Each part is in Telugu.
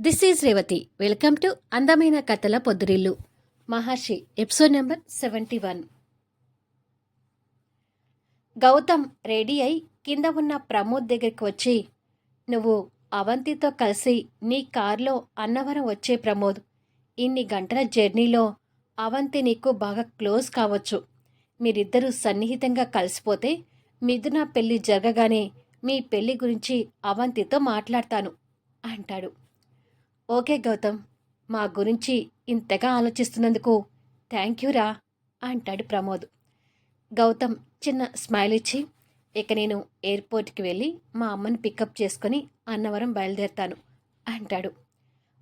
This is Revathi welcome to అందమైన కథల పొద్దురిల్లు Maharshi episode number seventy one Gautam ready అయి కింద ఉన్న ప్రమోద్ దగ్గరికి వచ్చి నువ్వు అవంతితో కలిసి నీ కారులో అన్నవరం వచ్చే ప్రమోద్. ఇన్ని గంటల జర్నీలో అవంతి నీకు బాగా క్లోజ్ కావచ్చు. మీరిద్దరూ సన్నిహితంగా కలిసిపోతే మిథున పెళ్ళి జరగగానే మీ పెళ్ళి గురించి అవంతితో మాట్లాడతాను అంటాడు. ఓకే గౌతమ్ మా గురించి ఇంతగా ఆలోచిస్తున్నందుకు థ్యాంక్ యూరా అంటాడు ప్రమోద్. గౌతమ్ చిన్న స్మైల్ ఇచ్చి ఇక నేను ఎయిర్పోర్ట్కి వెళ్ళి మా అమ్మని పికప్ చేసుకొని అన్నవరం బయలుదేరుతాను అంటాడు.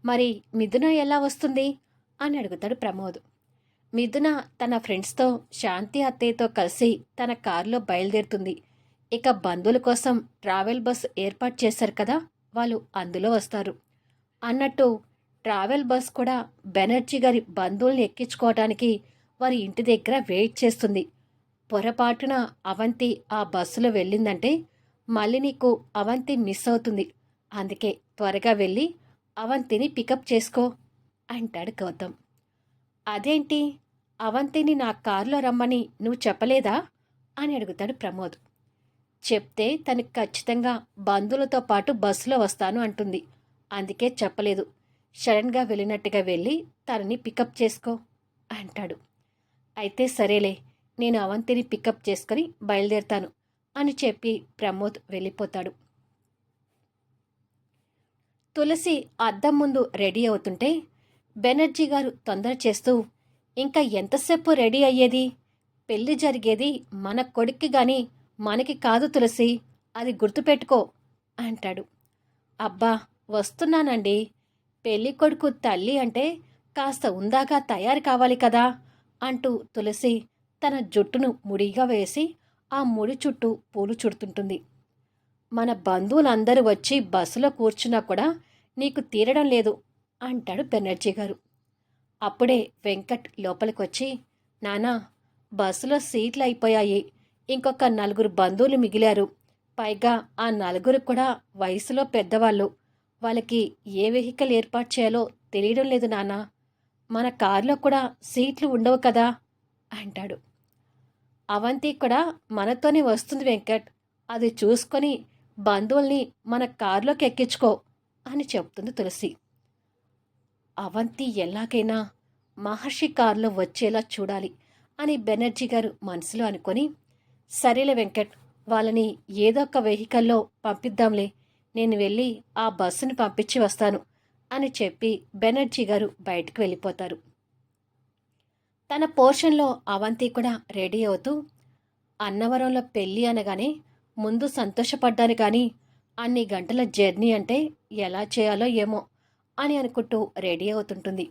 మరి మిథున ఎలా వస్తుంది? అని అడుగుతాడు ప్రమోద్. మిథున తన ఫ్రెండ్స్తో శాంతి అత్తయ్యతో కలిసి తన కారులో బయలుదేరుతుంది. ఇక బంధువుల కోసం ట్రావెల్ బస్ ఏర్పాటు చేశారు కదా వాళ్ళు అందులో వస్తారు. అన్నట్టు ట్రావెల్ బస్ కూడా బెనర్జీ గారి బంధువుల్ని ఎక్కించుకోవటానికి వారి ఇంటి దగ్గర వెయిట్ చేస్తుంది. పొరపాటున అవంతి ఆ బస్సులో వెళ్ళిందంటే మళ్ళీ నీకు అవంతి మిస్ అవుతుంది. అందుకే త్వరగా వెళ్ళి అవంతిని పికప్ చేసుకో అంటాడు గౌతమ్. అదేంటి? అవంతిని నా కారులో రమ్మని నువ్వు చెప్పలేదా? అని అడుగుతాడు ప్రమోద్. చెప్తే తనకు ఖచ్చితంగా బంధువులతో పాటు బస్సులో వస్తాను అంటుంది. అందుకే చెప్పలేదు. సడన్గా వెళ్ళినట్టుగా వెళ్ళి తనని పికప్ చేసుకో అంటాడు. అయితే సరేలే నేను అవంతిని పికప్ చేసుకొని బయలుదేరుతాను అని చెప్పి ప్రమోద్ వెళ్ళిపోతాడు. తులసి అద్దం ముందు రెడీ అవుతుంటే బెనర్జీ గారు తొందర చేస్తూ ఇంకా ఎంతసేపు రెడీ అయ్యేది? పెళ్ళి జరిగేది మన కొడుక్కి గాని మనకి కాదు తులసి అది గుర్తుపెట్టుకో అంటాడు. అబ్బా వస్తున్నానండి. పెళ్ళి కొడుకు తల్లి అంటే కాస్త ఉందాగా తయారు కావాలి కదా అంటూ తులసి తన జుట్టును ముడిగా వేసి ఆ ముడి చుట్టూ పూలు చుడుతుంటుంది. మన బంధువులందరూ వచ్చి బస్సులో కూర్చున్నా కూడా నీకు తీరడం లేదు అంటాడు బెనర్జీ గారు. అప్పుడే వెంకట్ లోపలికొచ్చి నానా బస్సులో సీట్లు అయిపోయాయి. ఇంకొక నలుగురు బంధువులు మిగిలారు. పైగా ఆ నలుగురు కూడా వయసులో పెద్దవాళ్ళు. వాళ్ళకి ఏ వెహికల్ ఏర్పాటు చేయాలో తెలియడం లేదు నాన్న. మన కారులో కూడా సీట్లు ఉండవు కదా? అంటాడు. అవంతి కూడా మనతోనే వస్తుంది వెంకట్. అది చూసుకొని బంధువుల్ని మన కారులోకి ఎక్కించుకో అని చెప్తుంది తులసి. అవంతి ఎలాగైనా మహర్షి కారులో వచ్చేలా చూడాలి అని బెనర్జీ గారు మనసులో అనుకొని సరేలే వెంకట్ వాళ్ళని ఏదో ఒక వెహికల్లో పంపిద్దాంలే. నేను వెళ్ళి ఆ బస్సును పంపించి వస్తాను అని చెప్పి బెనర్జీ గారు బయటకు వెళ్ళిపోతారు. తన పోర్షన్లో అవంతి కూడా రెడీ అవుతూ అన్నవరంలో పెళ్ళి అనగానే ముందు సంతోషపడ్డాను కానీ అన్ని గంటల జర్నీ అంటే ఎలా చేయాలో ఏమో అని అనుకుంటూ రెడీ అవుతుంటుంది.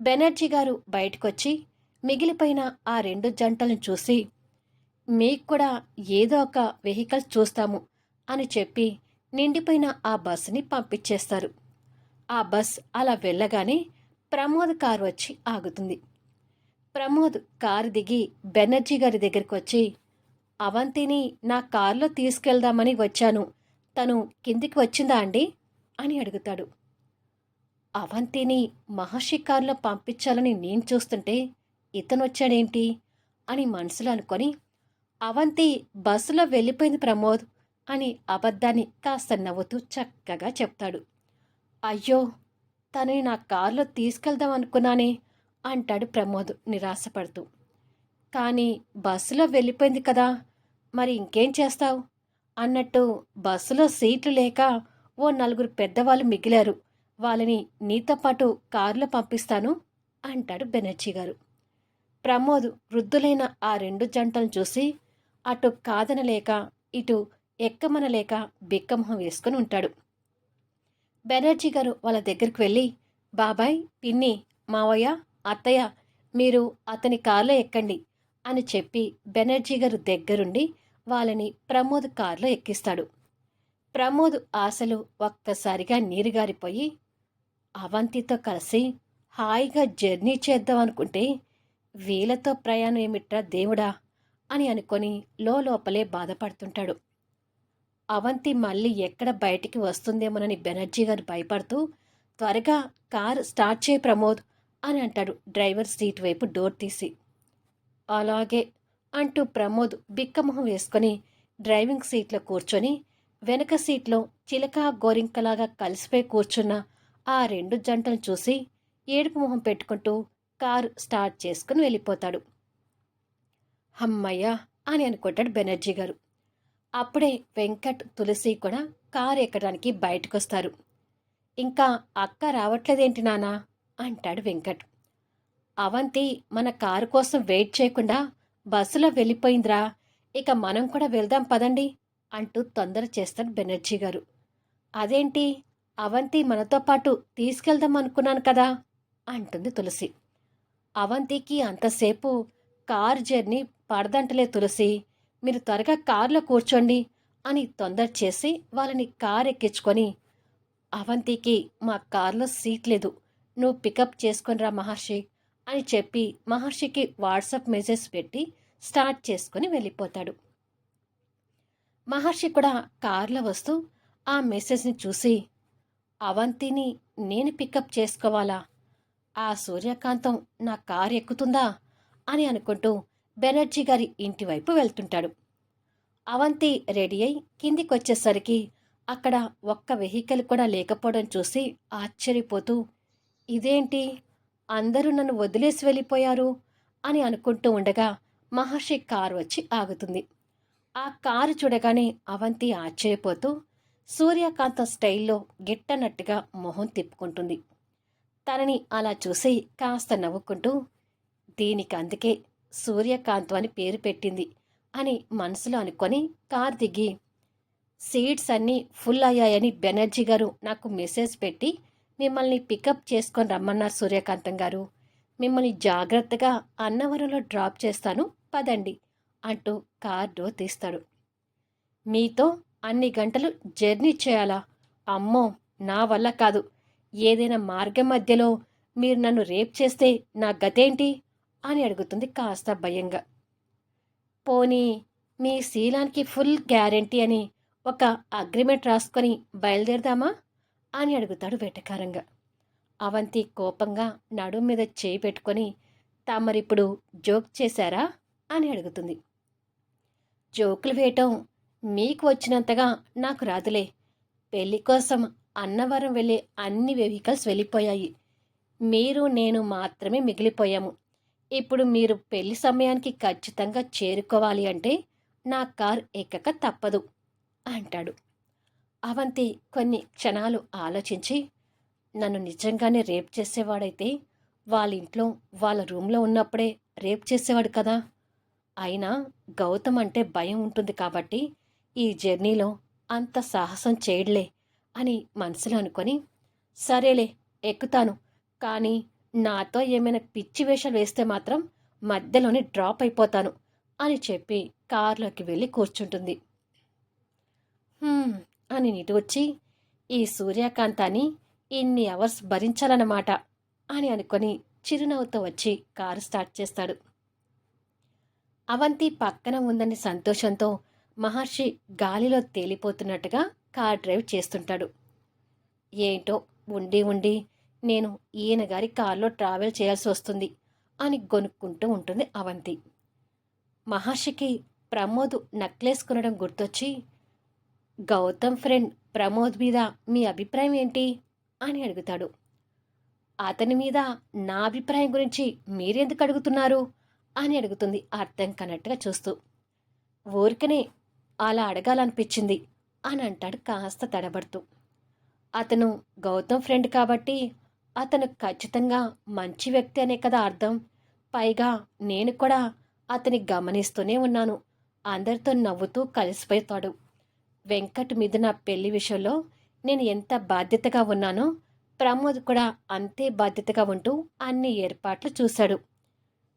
బెనర్జీ గారు బయటకొచ్చి మిగిలిపోయిన ఆ రెండు జంటలను చూసి మీకు కూడా ఏదో ఒక వెహికల్ చూస్తాము అని చెప్పి నిండిపోయిన ఆ బస్సుని పంపించేస్తారు. ఆ బస్ అలా వెళ్ళగానే ప్రమోద్ కారు వచ్చి ఆగుతుంది. ప్రమోద్ కారు దిగి బెనర్జీ గారి దగ్గరికి వచ్చి అవంతిని నా కారులో తీసుకెళ్దామని వచ్చాను. తను కిందికి వచ్చిందా అండి? అని అడుగుతాడు. అవంతిని మహర్షి కారులో పంపించాలని నేను చూస్తుంటే ఇతను వచ్చాడేంటి? అని మనసులో అనుకొని అవంతి బస్సులో వెళ్ళిపోయింది ప్రమోద్. అని అబద్ధాన్ని కాస్త నవ్వుతూ చక్కగా చెప్తాడు. అయ్యో తనని నా కారులో తీసుకెళ్దాం అనుకున్నానే అంటాడు ప్రమోద్ నిరాశపడుతూ. కానీ బస్సులో వెళ్ళిపోయింది కదా మరి ఇంకేం చేస్తావు? అన్నట్టు బస్సులో సీట్లు లేక ఓ నలుగురు పెద్దవాళ్ళు మిగిలారు. వాళ్ళని నీతో పాటు కారులో పంపిస్తాను అంటాడు బెనర్జీ గారు. ప్రమోద్ వృద్ధులైన ఆ రెండు జంటలను చూసి అటు కాదనలేక ఇటు ఎక్కమనలేక బిక్కమొహం వేసుకుని ఉంటాడు. బెనర్జీ గారు వాళ్ళ దగ్గరికి వెళ్ళి బాబాయ్ పిన్ని మావయ్య అత్తయ్య మీరు అతని కారులో ఎక్కండి అని చెప్పి బెనర్జీ గారు దగ్గరుండి వాళ్ళని ప్రమోద్ కారులో ఎక్కిస్తాడు. ప్రమోద్ ఆశలు ఒక్కసారిగా నీరుగారిపోయి అవంతితో కలిసి హాయిగా జర్నీ చేద్దాం అనుకుంటే వీళ్ళతో ప్రయాణం ఏమిట్రా దేవుడా అని అనుకొని లోపలే బాధపడుతుంటాడు. అవంతి మళ్ళీ ఎక్కడ బయటికి వస్తుందేమోనని బెనర్జీ గారు భయపడుతూ త్వరగా కార్ స్టార్ట్ చేయి ప్రమోద్ అని అంటాడు డ్రైవర్ సీట్ వైపు డోర్ తీసి. అలాగే అంటూ ప్రమోద్ బిక్కమొహం వేసుకొని డ్రైవింగ్ సీట్లో కూర్చొని వెనక సీట్లో చిలక గోరింకలాగా కలిసిపోయి కూర్చున్న ఆ రెండు జంటలు చూసి ఏడుపు మొహం పెట్టుకుంటూ కారు స్టార్ట్ చేసుకుని వెళ్ళిపోతాడు. హమ్మయ్య అని అనుకుంటాడు బెనర్జీ గారు. అప్పుడే వెంకట్ తులసి కూడా కారు ఎక్కడానికి బయటకొస్తారు. ఇంకా అక్క రావట్లేదేంటి నానా అంటాడు వెంకట్. అవంతి మన కారు కోసం వెయిట్ చేయకుండా బస్సులో వెళ్ళిపోయిందిరా. ఇక మనం కూడా వెళ్దాం పదండి అంటూ తొందర చేస్తాడు బెనర్జీ గారు. అదేంటి? అవంతి మనతో పాటు తీసుకెళ్దాం అనుకున్నాను కదా? అంటుంది తులసి. అవంతికి అంతసేపు కార్ జర్నీ పడదంటలే తులసి. మీరు త్వరగా కారులో కూర్చోండి అని తొందర చేసి వాళ్ళని కార్ ఎక్కించుకొని అవంతికి మా కారులో సీట్ లేదు నువ్వు పికప్ చేసుకొనిరా మహర్షి అని చెప్పి మహర్షికి వాట్సాప్ మెసేజ్ పెట్టి స్టార్ట్ చేసుకుని వెళ్ళిపోతాడు. మహర్షి కూడా కారులో వస్తూ ఆ మెసేజ్ని చూసి అవంతిని నేను పికప్ చేసుకోవాలా? ఆ సూర్యకాంతం నా కారు ఎక్కుతుందా అని అనుకుంటూ బెనర్జీ గారి ఇంటి వైపు వెళ్తుంటాడు. అవంతి రెడీ అయి కిందికొచ్చేసరికి అక్కడ ఒక్క వెహికల్ కూడా లేకపోవడం చూసి ఆశ్చర్యపోతూ ఇదేంటి? అందరూ నన్ను వదిలేసి వెళ్ళిపోయారు? అని అనుకుంటూ ఉండగా మహర్షి కారు వచ్చి ఆగుతుంది. ఆ కారు చూడగానే అవంతి ఆశ్చర్యపోతూ సూర్యకాంత స్టైల్లో గిట్టనట్టుగా మొహం తిప్పుకుంటుంది. తనని అలా చూసి కాస్త నవ్వుకుంటూ దీనికి అందుకే సూర్యకాంతం అని పేరు పెట్టింది అని మనసులో అనుకొని కార్ దిగి సీట్స్ అన్నీ ఫుల్ అయ్యాయని బెనర్జీ గారు నాకు మెసేజ్ పెట్టి మిమ్మల్ని పికప్ చేసుకొని రమ్మన్నారు సూర్యకాంతం గారు. మిమ్మల్ని జాగ్రత్తగా అన్నవరంలో డ్రాప్ చేస్తాను పదండి అంటూ కార్ డోర్ తీస్తాడు. మీతో అన్ని గంటలు జర్నీ చేయాలా? అమ్మో నా వల్ల కాదు. ఏదైనా మార్గం మధ్యలో మీరు నన్ను రేప్ చేస్తే నా గతేంటి? అని అడుగుతుంది కాస్త భయంగా. పోనీ మీ శీలానికి ఫుల్ గ్యారంటీ అని ఒక అగ్రిమెంట్ రాసుకొని బయలుదేరదామా? అని అడుగుతాడు వెటకారంగా. అవంతి కోపంగా నడుం మీద చేయి పెట్టుకొని తమరిప్పుడు జోక్ చేశారా? అని అడుగుతుంది. జోకులు వేయటం మీకు వచ్చినంతగా నాకు రాదులే. పెళ్ళి కోసం అన్నవరం వెళ్ళే అన్ని వెహికల్స్ వెళ్ళిపోయాయి. మీరు నేను మాత్రమే మిగిలిపోయాము. ఇప్పుడు మీరు పెళ్ళి సమయానికి ఖచ్చితంగా చేరుకోవాలి అంటే నా కార్ ఎక్కక తప్పదు అంటాడు. అవంతి కొన్ని క్షణాలు ఆలోచించి నన్ను నిజంగానే రేప్ చేసేవాడైతే వాళ్ళ ఇంట్లో వాళ్ళ రూమ్లో ఉన్నప్పుడే రేప్ చేసేవాడు కదా. అయినా గౌతమ్ అంటే భయం ఉంటుంది కాబట్టి ఈ జర్నీలో అంత సాహసం చేయడలే అని మనసులో అనుకొని సరేలే ఎక్కుతాను. కానీ నాతో ఏమైనా పిచ్చి వేషాలు వేస్తే మాత్రం మధ్యలోనే డ్రాప్ అయిపోతాను అని చెప్పి కారులోకి వెళ్ళి కూర్చుంటుంది. అని నీటి వచ్చి ఈ సూర్యకాంతాన్ని ఇన్ని అవర్స్ భరించాలన్నమాట అని అనుకొని చిరునవ్వుతో వచ్చి కారు స్టార్ట్ చేస్తాడు. అవంతి పక్కన ఉందని సంతోషంతో మహర్షి గాలిలో తేలిపోతున్నట్టుగా కార్ డ్రైవ్ చేస్తుంటాడు. ఏంటో ఉండి ఉండి నేను ఈయన గారి కారులో ట్రావెల్ చేయాల్సి వస్తుంది అని గొనుక్కుంటూ ఉంటుంది అవంతి. మహర్షికి ప్రమోద్ నక్లెస్ కొనడం గుర్తొచ్చి గౌతమ్ ఫ్రెండ్ ప్రమోద్ మీద మీ అభిప్రాయం ఏంటి? అని అడుగుతాడు. అతని మీద నా అభిప్రాయం గురించి మీరెందుకు అడుగుతున్నారు? అని అడుగుతుంది అర్థం కన్నట్టుగా చూస్తూ. ఊరికనే అలా అడగాలనిపించింది అని అంటాడు కాస్త తడబడుతూ. అతను గౌతమ్ ఫ్రెండ్ కాబట్టి అతను ఖచ్చితంగా మంచి వ్యక్తి అనే కదా అర్థం. పైగా నేను కూడా అతని గమనిస్తూనే ఉన్నాను. అందరితో నవ్వుతూ కలిసిపోతాడు. వెంకట్ మీద నా పెళ్ళి విషయంలో నేను ఎంత బాధ్యతగా ఉన్నానో ప్రమోద్ కూడా అంతే బాధ్యతగా ఉంటూ అన్ని ఏర్పాట్లు చూశాడు.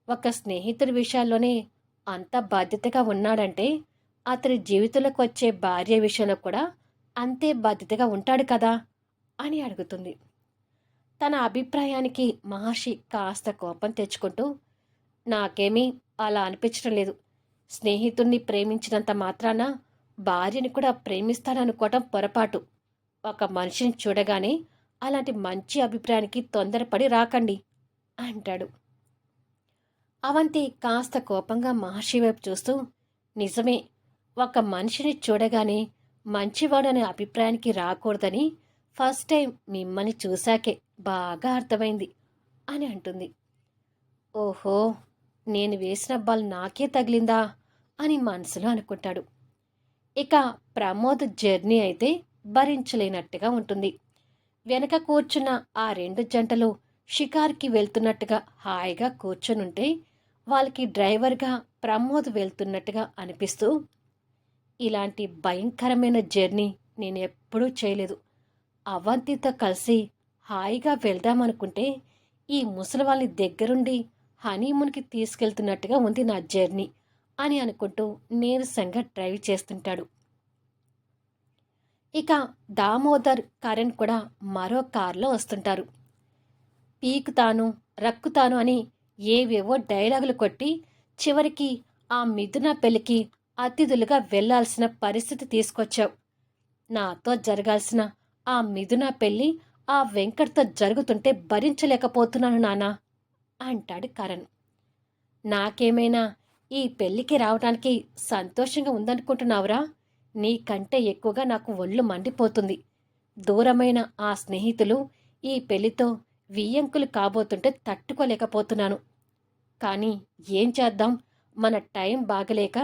ఒక స్నేహితుడి విషయాల్లోనే అంత బాధ్యతగా ఉన్నాడంటే అతని జీవితంలోకి వచ్చే భార్య విషయంలో కూడా అంతే బాధ్యతగా ఉంటాడు కదా అని అడుగుతుంది. తన అభిప్రాయానికి మహర్షి కాస్త కోపం తెచ్చుకుంటూ నాకేమీ అలా అనిపించడం లేదు. స్నేహితుణ్ణి ప్రేమించినంత మాత్రాన భార్యని కూడా ప్రేమిస్తాననుకోవటం పొరపాటు. ఒక మనిషిని చూడగానే అలాంటి మంచి అభిప్రాయానికి తొందరపడి రాకండి అంటాడు. అవంతి కాస్త కోపంగా మహర్షి వైపు చూస్తూ నిజమే ఒక మనిషిని చూడగానే మంచివాడనే అభిప్రాయానికి రాకూడదని ఫస్ట్ టైం మిమ్మల్ని చూశాకే. బాగా అర్థమైంది అని అంటుంది. ఓహో నేను వేసిన బాల్ నాకే తగిలిందా అని మనసులో అనుకుంటాడు. ఇక ప్రమోద్ జర్నీ అయితే భరించలేనట్టుగా ఉంటుంది. వెనక కూర్చున్న ఆ రెండు జంటలు షికార్కి వెళ్తున్నట్టుగా హాయిగా కూర్చొనుంటే వాళ్ళకి డ్రైవర్గా ప్రమోద్ వెళ్తున్నట్టుగా అనిపిస్తూ ఇలాంటి భయంకరమైన జర్నీ నేను ఎప్పుడూ చేయలేదు. అవంతితో కలిసి హాయిగా వెళ్దామనుకుంటే ఈ ముసలి వాళ్ళని దగ్గరుండి హనీమూన్కి తీసుకెళ్తున్నట్టుగా ఉంది నా జర్నీ అని అనుకుంటూ నీరసంగా డ్రైవ్ చేస్తుంటాడు. ఇక దామోదర్ కరణ్ కూడా మరో కారులో వస్తుంటారు. పీకుతాను రక్కుతాను అని ఏవేవో డైలాగులు కొట్టి చివరికి ఆ మిథున పెళ్ళికి అతిథులుగా వెళ్ళాల్సిన పరిస్థితి తీసుకొచ్చావు. నాతో జరగాల్సిన ఆ మిథున పెళ్ళి ఆ వెంకట్తో జరుగుతుంటే భరించలేకపోతున్నాను నానా అంటాడు కరణ్. నాకేమైనా ఈ పెళ్ళికి రావడానికి సంతోషంగా ఉందనుకుంటున్నావురా? నీకంటే ఎక్కువగా నాకు ఒళ్ళు మండిపోతుంది. దూరమైన ఆ స్నేహితులు ఈ పెళ్ళితో వియ్యంకులు కాబోతుంటే తట్టుకోలేకపోతున్నాను. కానీ ఏం చేద్దాం? మన టైం బాగలేక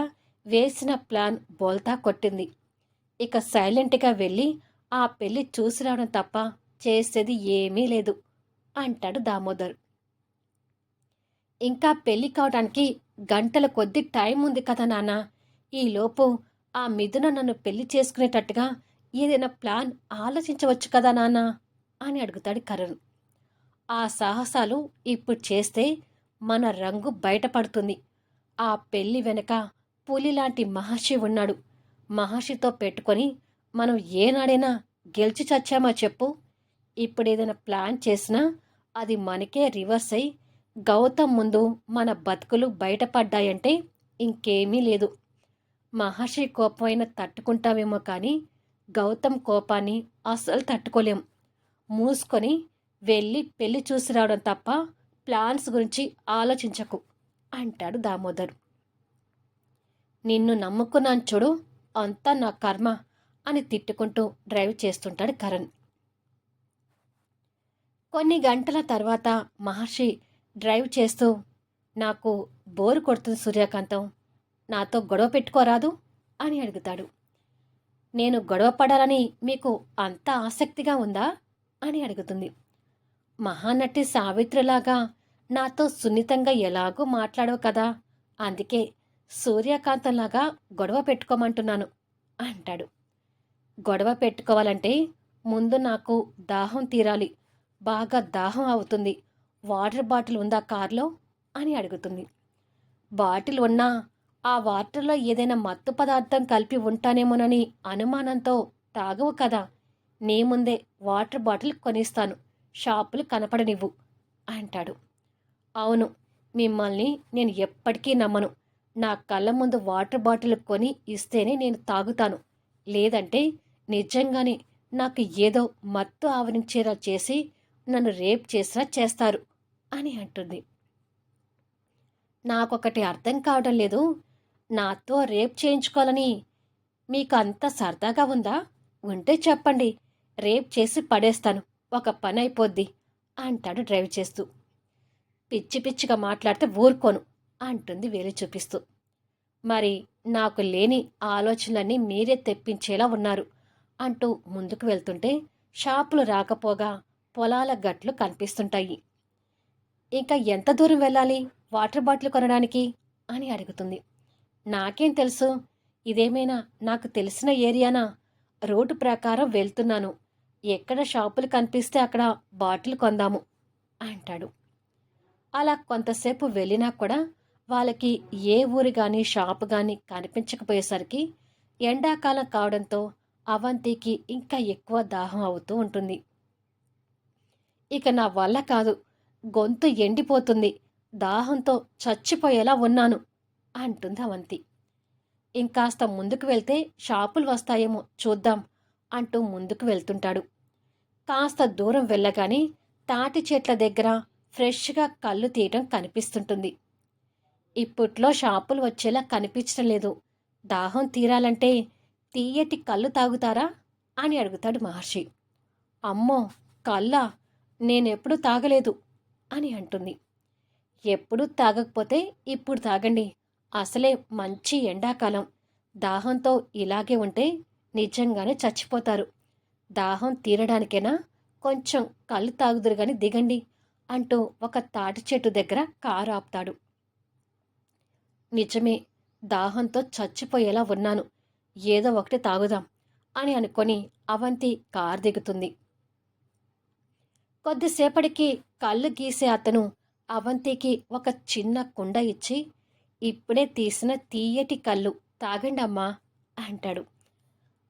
వేసిన ప్లాన్ బోల్తా కొట్టింది. ఇక సైలెంట్గా వెళ్ళి ఆ పెళ్ళి చూసి రావడం తప్ప చేసేది ఏమీ లేదు అంటాడు దామోదర్. ఇంకా పెళ్ళి కావడానికి గంటల కొద్ది టైం ఉంది కదా నాన్న. ఈలోపు ఆ మిథున నన్ను పెళ్ళి చేసుకునేటట్టుగా ఏదైనా ప్లాన్ ఆలోచించవచ్చు కదా నాన్న అని అడుగుతాడు కరణ్. ఆ సాహసాలు ఇప్పుడు చేస్తే మన రంగు బయటపడుతుంది. ఆ పెళ్ళి వెనక పులిలాంటి మహర్షి ఉన్నాడు. మహర్షితో పెట్టుకొని మనం ఏనాడైనా గెలిచి చచ్చామా చెప్పు? ఇప్పుడు ఏదైనా ప్లాన్ చేసినా అది మనకే రివర్స్ అయి గౌతమ్ ముందు మన బతుకులు బయటపడ్డాయంటే ఇంకేమీ లేదు. మహర్షి కోపమైనా తట్టుకుంటామేమో కానీ గౌతమ్ కోపాన్ని అస్సలు తట్టుకోలేం. మూసుకొని వెళ్ళి పెళ్ళి చూసి రావడం తప్ప ప్లాన్స్ గురించి ఆలోచించకు అంటాడు దామోదర్. నిన్ను నమ్ముకున్నాను చూడు అంతా నా కర్మ అని తిట్టుకుంటూ డ్రైవ్ చేస్తుంటాడు కరణ్. కొన్ని గంటల తర్వాత మహర్షి డ్రైవ్ చేస్తూ నాకు బోరు కొడుతుంది సూర్యకాంతం. నాతో గొడవ పెట్టుకోరాదు అని అడుగుతాడు. నేను గొడవ పడాలని మీకు అంత ఆసక్తిగా ఉందా? అని అడుగుతుంది. మహానటి సావిత్రిలాగా నాతో సున్నితంగా ఎలాగో మాట్లాడవు కదా. అందుకే సూర్యకాంతంలాగా గొడవ పెట్టుకోమంటున్నాను అంటాడు. గొడవ పెట్టుకోవాలంటే ముందు నాకు దాహం తీరాలి. బాగా దాహం అవుతుంది. వాటర్ బాటిల్ ఉందా కార్లో? అని అడుగుతుంది. బాటిల్ ఉన్నా ఆ వాటర్లో ఏదైనా మత్తు పదార్థం కలిపి ఉంటానేమోనని అనుమానంతో తాగవు కదా. నీ ముందే వాటర్ బాటిల్ కొనిస్తాను. షాపులు కనపడనివ్వు అంటాడు. అవును మిమ్మల్ని నేను ఎప్పటికీ నమ్మను. నా కళ్ళ ముందు వాటర్ బాటిల్ కొని ఇస్తేనే నేను తాగుతాను. లేదంటే నిజంగానే నాకు ఏదో మత్తు ఆవరించేలా చేసి నన్ను రేప్ చేసినా చేస్తారు అని అంటుంది. నాకొకటి అర్థం కావడం లేదు. నాతో రేప్ చేయించుకోవాలని మీకు అంత సరదాగా ఉందా? ఉంటే చెప్పండి. రేప్ చేసి పడేస్తాను. ఒక పని అయిపోద్ది అంటాడు డ్రైవ్ చేస్తూ. పిచ్చి పిచ్చిగా మాట్లాడితే ఊరుకోను అంటుంది వేలు చూపిస్తూ. మరి నాకు లేని ఆలోచనలన్నీ మీరే తెప్పించేలా ఉన్నారు అంటూ ముందుకు వెళ్తుంటే షాపులు రాకపోగా పొలాల గట్లు కనిపిస్తుంటాయి. ఇంకా ఎంత దూరం వెళ్ళాలి? వాటర్ బాటిల్ కొనడానికి? అని అడుగుతుంది. నాకేం తెలుసు? ఇదేమైనా నాకు తెలిసిన ఏరియానా? రోడ్డు ప్రకారం వెళ్తున్నాను. ఎక్కడ షాపులు కనిపిస్తే అక్కడ బాటిల్ కొందాము అంటాడు. అలా కొంతసేపు వెళ్ళినా కూడా వాళ్ళకి ఏ ఊరు కానీ షాపు కానీ కనిపించకపోయేసరికి ఎండాకాలం కావడంతో అవంతికి ఇంకా ఎక్కువ దాహం అవుతూ ఉంటుంది. ఇక నా వల్ల కాదు. గొంతు ఎండిపోతుంది. దాహంతో చచ్చిపోయేలా ఉన్నాను అంటుంది అవంతి ఇంకాస్త ముందుకు వెళ్తే షాపులు వస్తాయేమో చూద్దాం అంటూ ముందుకు వెళ్తుంటాడు. కాస్త దూరం వెళ్ళగానే తాటి చెట్ల దగ్గర ఫ్రెష్గా కళ్ళు తీయటం కనిపిస్తుంటుంది. ఇప్పట్లో షాపులు వచ్చేలా కనిపించడం లేదు. దాహం తీరాలంటే తీయటి కళ్ళు తాగుతారా అని అడుగుతాడు మహర్షి. అమ్మో కళ్ళ? నేనెప్పుడు తాగలేదు అని అంటుంది. ఎప్పుడు తాగకపోతే ఇప్పుడు తాగండి. అసలే మంచి ఎండాకాలం. దాహంతో ఇలాగే ఉంటే నిజంగానే చచ్చిపోతారు. దాహం తీరడానికైనా కొంచెం కళ్ళు తాగుదురు కానీ దిగండి అంటూ ఒక తాటి చెట్టు దగ్గర కారు ఆపుతాడు. నిజమే దాహంతో చచ్చిపోయేలా ఉన్నాను. ఏదో ఒకటి తాగుదాం అని అనుకొని అవంతి కారు దిగుతుంది. కొద్దిసేపటికి కళ్ళు గీసే అతను అవంతికి ఒక చిన్న కుండ ఇచ్చి ఇప్పుడే తీసిన తీయటి కళ్ళు తాగండమ్మా అంటాడు.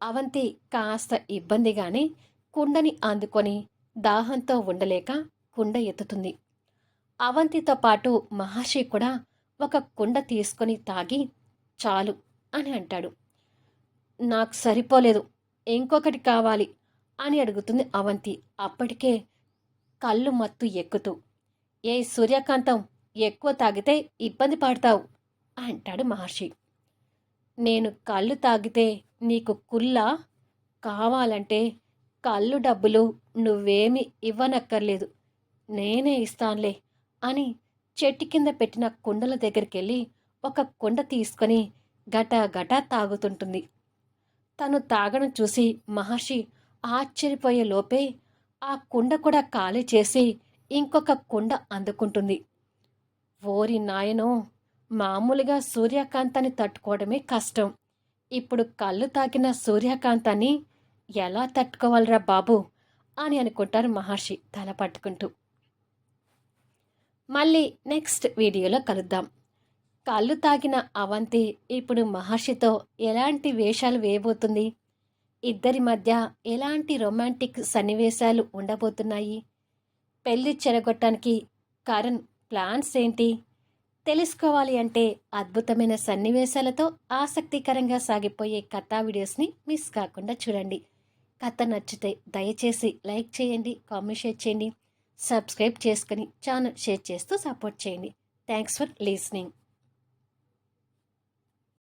అవంతి కాస్త ఇబ్బందిగానే కుండని అందుకొని దాహంతో ఉండలేక కుండ ఎత్తుతుంది. అవంతితో పాటు మహర్షి కూడా ఒక కుండ తీసుకొని తాగి చాలు అని అంటాడు. నాకు సరిపోలేదు ఇంకొకటి కావాలి అని అడుగుతుంది అవంతి. అప్పటికే కళ్ళు మత్తు ఎక్కుతూ ఏ సూర్యకాంతం ఎక్కువ తాగితే ఇబ్బంది పడతావు అంటాడు మహర్షి. నేను కళ్ళు తాగితే నీకు కుల్లా కావాలంటే కళ్ళు డబ్బులు నువ్వేమి ఇవ్వనక్కర్లేదు. నేనే ఇస్తాన్లే అని చెట్టు కింద పెట్టిన కుండల దగ్గరికి వెళ్ళి ఒక కుండ తీసుకొని గట గట తాగుతుంటుంది. తను తాగడం చూసి మహర్షి ఆశ్చర్యపోయే లోపే ఆ కుండ కూడా ఖాళీ చేసి ఇంకొక కుండ అందుకుంటుంది. ఓరి నాయనో మామూలుగా సూర్యకాంతాన్ని తట్టుకోవడమే కష్టం. ఇప్పుడు కళ్ళు తాకిన సూర్యకాంతాన్ని ఎలా తట్టుకోవాలరా బాబు అని అనుకుంటారు మహర్షి తల పట్టుకుంటూ. మళ్ళీ నెక్స్ట్ వీడియోలో కలుద్దాం. కళ్ళు తాగిన అవంతి ఇప్పుడు మహర్షితో ఎలాంటి వేషాలు వేయబోతుంది? ఇద్దరి మధ్య ఎలాంటి రొమాంటిక్ సన్నివేశాలు ఉండబోతున్నాయి? పెళ్ళి చెరగొట్టడానికి కరణ్ ప్లాన్స్ ఏంటి? తెలుసుకోవాలి అంటే అద్భుతమైన సన్నివేశాలతో ఆసక్తికరంగా సాగిపోయే కథా వీడియోస్ని మిస్ కాకుండా చూడండి. కథ నచ్చితే దయచేసి లైక్ చేయండి కామెంట్ షేర్ చేయండి సబ్స్క్రైబ్ చేసుకుని ఛానల్ షేర్ చేస్తూ సపోర్ట్ చేయండి. Thanks for listening.